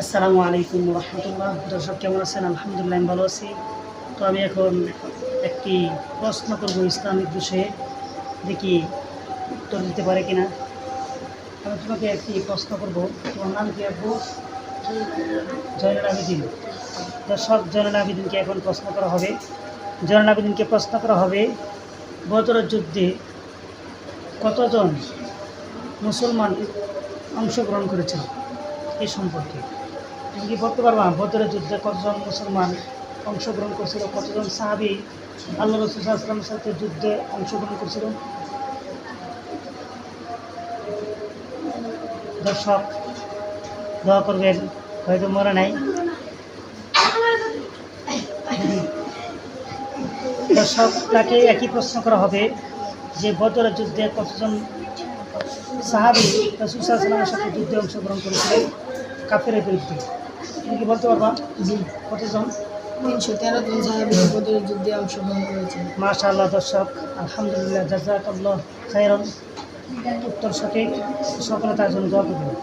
আসসালামু আলাইকুম রহমতুল্লাহ দর্শক, কেমন আছেন? আলহামদুলিল্লাহ, আমি ভালো আছি। তো আমি এখন একটি প্রশ্ন করব ইসলামিক বিষয়ে। দেখি উত্তর দিতে পারে কিনা। আমি তোমাকে একটি প্রশ্ন করব। তোমার নাম কি আব্বু? জয়নুল আবেদিন। দর্শক, জয়নুল আবেদিনকে এখন প্রশ্ন করা হবে। জয়নুল আবেদিনকে প্রশ্ন করা হবে, বদরের যুদ্ধে কতজন মুসলমান অংশগ্রহণ করেছিল এই সম্পর্কে। তুমি কি বলতে পারবা বদরের যুদ্ধে কতজন মুসলমান অংশগ্রহণ করেছিল, কতজন সাহাবি আল্লাহ রসুল আসলামের সাথে যুদ্ধে অংশগ্রহণ করেছিল? দর্শক, দোয়া করবেন, হয়তো মনে নাই। দর্শক, তাকে একই প্রশ্ন করা হবে যে বদরের যুদ্ধে কতজন সাহাবি রসুল সাল্লামের সাথে যুদ্ধে অংশগ্রহণ করেছিলেন কাফের বিরুদ্ধে। তুমি কি বলতে পারবা? জি। কতজন? তিনশো তেরো জন সাহাবি বদরের যুদ্ধে অংশগ্রহণ করেছেন। মাশা আল্লাহ দর্শক আলহামদুলিল্লাহ জাজাকাল্লাহ খায়রন। উত্তর সঠিক সকলে তার জন্য দোয়া করবেন।